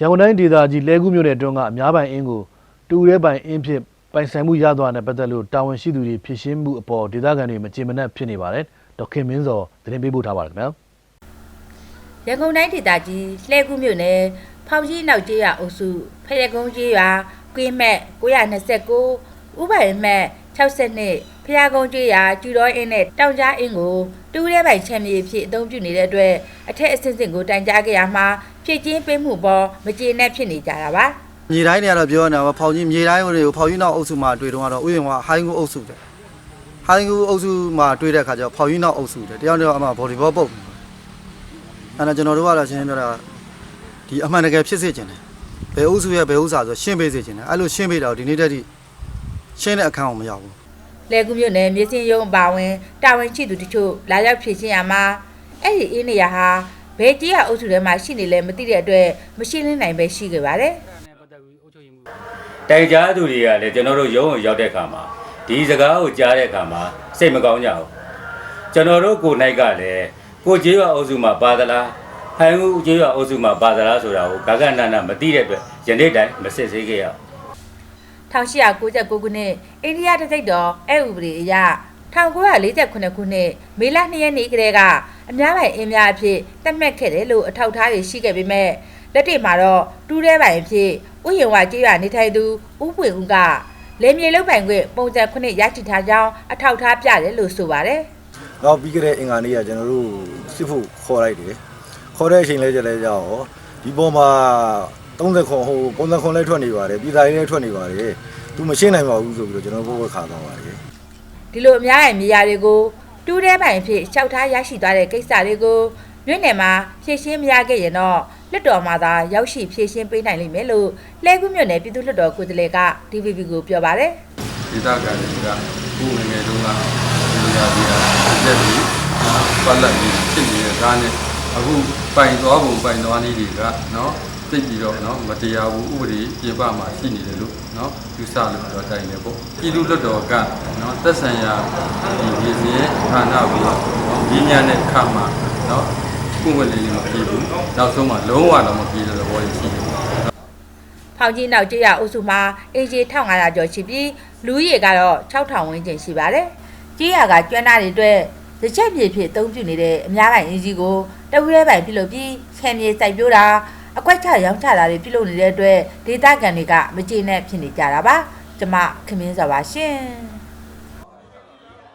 ရန်ကုန်တိုင်းဒေသကြီးလဲကူးမြို့နယ်အတွင်းကအများပိုင်အင်းကိုတူရဲပိုင်အင်းဖြစ်ပိုင်ဆိုင်မှုရသွားတဲ့ပတ်သက်လို့တာဝန်ရှိသူတွေဖြစ်ရှင်းမှုအပေါ်ဒေသခံတွေမကြေမနက်ဖြစ်နေပါတယ်ဒေါက်ခင်မင်းစောသတင်းပေးပို့ထားပါတယ်ခင်ဗျာရန်ကုန်တိုင်းဒေသကြီးလှဲကူးမြို့နယ်ဖောင်ကြီးနောက်ကျေးရွာအုပ်စုဖရကုန်းကျေးရွာကွင်းမက်929ဥပိုင်မက် 62ဖျားကုန်းကျေးရွာကျူတော်အင်းနဲ့တောင်ကြားအင်းကိုတူးရဲပိုင်ချမ်းမြေဖြစ်အသုံးပြုနေတဲ့အတွက်အထက်အဆင့်ဆင့်ကိုတိုင်ကြားခဲ့ရမှာဖြည့်ချင်းပေးမှုပေါ်မကျေနပ်ဖြစ်နေကြတာပါမြေတိုင်းတွေကတော့ပြောနေတာပါဖောင်ကြီးမြေတိုင်းတွေကိုဖောင်ကြီးနောက်အုပ်စုမှာတွေ့တော့ကတော့ဥယျာဉ်ကဟိုင်းကူအုပ်စုတယ်ဟိုင်းကူအုပ်စုမှာတွေ့တဲ့ခါကျတော့ဖောင်ကြီးနောက်အုပ်စုတယ်တယောက်တယောက်အမှဘော်ဒီဘောပုတ်အဲ့ဒါကျွန်တော်တို့ကတော့ရှင်းပြောတာဒီအမှန်တကယ်ဖြစ်စေချင်တယ်ဘယ်အုပ်စုရဲ့ဘယ်ဥစ္စာဆိုရှင်းပေးစေချင်တယ်အဲ့လိုရှင်းပေးတော့ဒီနေ့တည်းထိ ရှင်းတဲ့အခန်းကိုမရောက်ဘူးလဲကူးမြို့နယ်မြေစင်းရုံအပါဝင်တာဝန်ရှိသူတချို့လာရောက်ဖြည့်ချင်းရမှာအဲ့ဒီအင်းနေရဟာဘယ်ကြီးရအုပ်စုထဲမှာရှိနေလဲမသိတဲ့အတွက်မရှင်းလင်းနိုင်ပဲရှိခဲ့ပါတယ်တိုင်ကြားသူတွေကလည်းကျွန်တော်တို့ရုံးကိုရောက်တဲ့အခါမှာဒီစကားကိုကြားတဲ့အခါမှာစိတ်မကောင်းကြဘူးကျွန်တော်တို့ကိုနိုင်ကလည်းကိုကျေးရွာအုပ်စုမှာပါသလားဟန်ဦးကျေးရွာအုပ်စုမှာပါသလားဆိုတာကိုဂဂနန္ဒမသိတဲ့အတွက်ယနေ့တိုင်မစစ်ဆေးခဲ့ရဘူး 1899ခုနှစ်အိန္ဒိယတစိတ်တော်အဲဥပဒေအရ1948ခုနှစ်မေလ2ရက်နေ့ကတည်းကအများပိုင်အင်းများအဖြစ်သတ်မှတ်ခဲ့တယ်လို့အထောက်အထားတွေရှိခဲ့ပေမဲ့လက်တွေ့မှာတော့တူးတဲပိုင်အဖြစ်ဥယျာဉ်ဝကျေးရွာနေထိုင်သူဥပွင့်ဦးကလေမြေလုတ်ပိုင်ခွင့်ပုံစံခုနှစ်ရရှိထားကြောင်းအထောက်အထားပြတယ်လို့ဆိုပါတယ်။နောက်ပြီးကြတဲ့အင်္ဂါနေ့ကကျွန်တော်တို့စစ်ဖို့ခေါ်လိုက်တယ်။ခေါ်တဲ့အချိန်လဲကြလဲကြောက်ဒီပေါ်မှာ 30ခွန်ဟိုပုံစံခွန်လဲထွက်နေပါတယ်ပြည်သားရေးလဲထွက်နေပါတယ်။ तू မရှင်းနိုင်ပါဘူးဆိုပြီးတော့ကျွန်တော်ဘုတ်ဝက်ခါသွားပါတယ်။ဒီလိုအများရဲ့မြေယာတွေကိုတူးတဲပိုင်အဖြစ်ရှောက်ထားရရှိသွားတဲ့ကိစ္စတွေကိုညွှန်နယ်မှာဖြည့်ရှင်းမရခဲ့ရင်တော့လက်တော်မှာသာရောက်ရှိဖြည့်ရှင်းပေးနိုင်လိမ့်မယ်လို့လဲကူးမြို့နယ်ပြည်သူ့လွှတ်တော်ကိုယ်စားလှယ်က DVB ကိုပြောပါတယ်ဒေသခံတွေကကိုယ်ငယ်ငယ်တုန်းကဒီရာဒီရာတက်ပြီးပတ်လက်ပြီးဖြစ်နေတဲ့ဒါနဲ့အခုပိုင်သွားပုံပိုင်သွားနည်းတွေကနော် သိပြီးတော့နော်မတရားဘူးဥပဒေပြင်ပမှာရှိနေတယ်လို့နော်ယူဆလို့တော့တိုင်တယ်ပေါ့ပြည်သူ့လွှတ်တော်ကနော်သက်ဆိုင်ရာဒီပြည်စည်းဌာနပြီးနော်ဒီညတဲ့ခါမှာနော်ကုဝတ်လေးမပြေဘူးနောက်ဆုံးမှလုံးဝတော့မပြေတဲ့ဘောကြီးရှိတယ်။ဖောင်ကြီးနောက်ကျေးရွာအုပ်စုမှာအေဂျီ1500ကျော်ရှိပြီးလူဦးရေကတော့6000ဝန်းကျင်ရှိပါတယ်။ကျေးရွာကကျွမ်းသားတွေအတွက်ဇချက်မြေဖြစ်အသုံးပြုနေတဲ့အများပိုင်အင်းကြီးကိုတဝူရဲပိုင်ပြုလုပ်ပြီးဆယ်မြေစိုက်ပျိုးတာ အကွက်ချရောင်းချတာတွေပြုလုပ်နေတဲ့အတွက်ဒေသခံတွေကမကျေနပ်ဖြစ်နေကြတာပါ။ကျမခင်မင်းစွာပါရှင်။